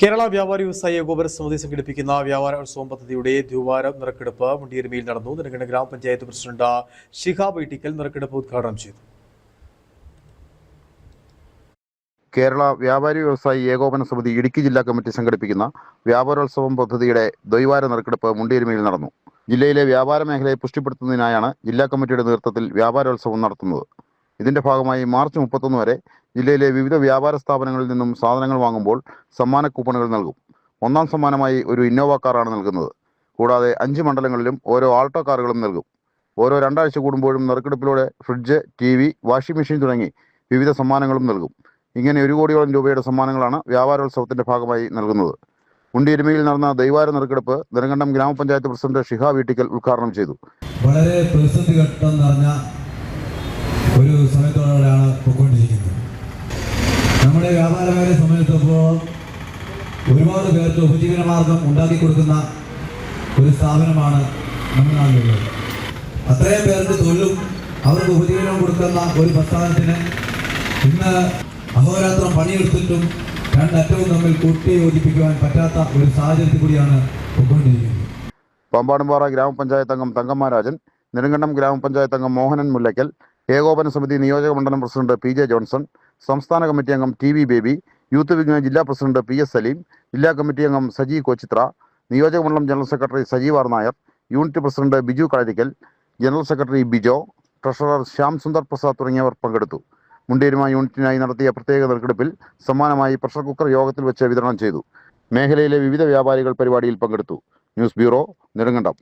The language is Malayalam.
കേരള വ്യാപാരി വ്യവസായി ഏകോപന സമിതി സംഘടിപ്പിക്കുന്ന വ്യാപാര ഉത്സവം പദ്ധതിയുടെ ദ്വാര നിറക്കെടുപ്പ് മുണ്ടിയരുമയിൽ നടന്നു. നെടുങ്കണ്ട ഗ്രാമപഞ്ചായത്ത് പ്രസിഡന്റ് ഷിഹാബ് ഇട്ടിക്കൽ നിറക്കെടുപ്പ് ഉദ്ഘാടനം ചെയ്തു. കേരള വ്യാപാരി വ്യവസായി ഏകോപന സമിതി ഇടുക്കി ജില്ലാ കമ്മിറ്റി സംഘടിപ്പിക്കുന്ന വ്യാപാരോത്സവം പദ്ധതിയുടെ ദ്വൈവാര നറുക്കെടുപ്പ് മുണ്ടിയരുമയിൽ നടന്നു. ജില്ലയിലെ വ്യാപാര മേഖലയെ പുഷ്ടിപ്പെടുത്തുന്നതിനായാണ് ജില്ലാ കമ്മിറ്റിയുടെ നേതൃത്വത്തിൽ വ്യാപാരോത്സവം നടത്തുന്നത്. ഇതിന്റെ ഭാഗമായി മാർച്ച് മുപ്പത്തൊന്ന് വരെ ജില്ലയിലെ വിവിധ വ്യാപാര സ്ഥാപനങ്ങളിൽ നിന്നും സാധനങ്ങൾ വാങ്ങുമ്പോൾ സമ്മാന കൂപ്പണുകൾ നൽകും. ഒന്നാം സമ്മാനമായി ഒരു ഇന്നോവ കാറാണ് നൽകുന്നത്. കൂടാതെ അഞ്ച് മണ്ഡലങ്ങളിലും ഓരോ ആൾട്ടോ കാറുകളും നൽകും. ഓരോ രണ്ടാഴ്ച കൂടുമ്പോഴും നറുക്കെടുപ്പിലൂടെ fridge T V washing machine തുടങ്ങി വിവിധ സമ്മാനങ്ങളും നൽകും. ഇങ്ങനെ ഒരു കോടിയോളം രൂപയുടെ സമ്മാനങ്ങളാണ് വ്യാപാരോത്സവത്തിന്റെ ഭാഗമായി നൽകുന്നത്. ഉണ്ടിയിരുമയിൽ നടന്ന ദൈവാര നറുക്കെടുപ്പ് നെടുങ്കണ്ടം ഗ്രാമപഞ്ചായത്ത് പ്രസിഡന്റ് ഷിഹാ വീട്ടിക്കൽ ഉദ്ഘാടനം ചെയ്തു. വളരെ പ്രതിസന്ധി ഘട്ടം നിറഞ്ഞ ഒരു സമയത്തോടെയാണ് പോയിക്കൊണ്ടിരിക്കുന്നത്. നമ്മുടെ വ്യാപാര സമയത്തപ്പോൾ സംബന്ധിച്ചിടത്തോളം ഒരുപാട് പേർക്ക് ഉപജീവന മാർഗം ഉണ്ടാക്കി കൊടുക്കുന്ന ഒരു സ്ഥാപനമാണ് നമ്മുടെ നാട്ടിലുള്ളത്. അത്രയും പേർക്ക് തൊഴിലും അവർക്ക് ഉപജീവനം കൊടുക്കുന്ന ഒരു പ്രസ്ഥാനത്തിന് ഇന്ന് അഹോരാത്രം പണിയെടുത്തിട്ടും രണ്ടറ്റവും തമ്മിൽ കൂട്ടി യോജിപ്പിക്കുവാൻ പറ്റാത്ത ഒരു സാഹചര്യത്തിൽ കൂടിയാണ് പോയിക്കൊണ്ടിരിക്കുന്നത്. പാമ്പാടുംപാറ ഗ്രാമപഞ്ചായത്ത് അംഗം തങ്കമ്മരാജൻ നെടുങ്കണ്ടം ഗ്രാമപഞ്ചായത്ത് അംഗം മോഹനൻ മുല്ലയ്ക്കൽ ഏകോപന സമിതി നിയോജക മണ്ഡലം പ്രസിഡന്റ് പി ജെ ജോൺസൺ സംസ്ഥാന കമ്മിറ്റി അംഗം T V Baby youth wing ജില്ലാ പ്രസിഡന്റ് പി എസ് സലീം ജില്ലാ കമ്മിറ്റി അംഗം സജി കോച്ചിത്ര നിയോജക മണ്ഡലം general secretary Sajeev R Nair unit president Biju Kalarickal general secretary Bijo treasurer Shyam Sundar Prasad തുടങ്ങിയവർ പങ്കെടുത്തു. മുണ്ടേരുമ യൂണിറ്റിനായി നടത്തിയ പ്രത്യേക നറുക്കെടുപ്പിൽ സമ്മാനമായി പ്രഷർ കുക്കർ യോഗത്തിൽ വെച്ച് വിതരണം ചെയ്തു. മേഖലയിലെ വിവിധ വ്യാപാരികൾ പരിപാടിയിൽ പങ്കെടുത്തു. News bureau Nedumkandam.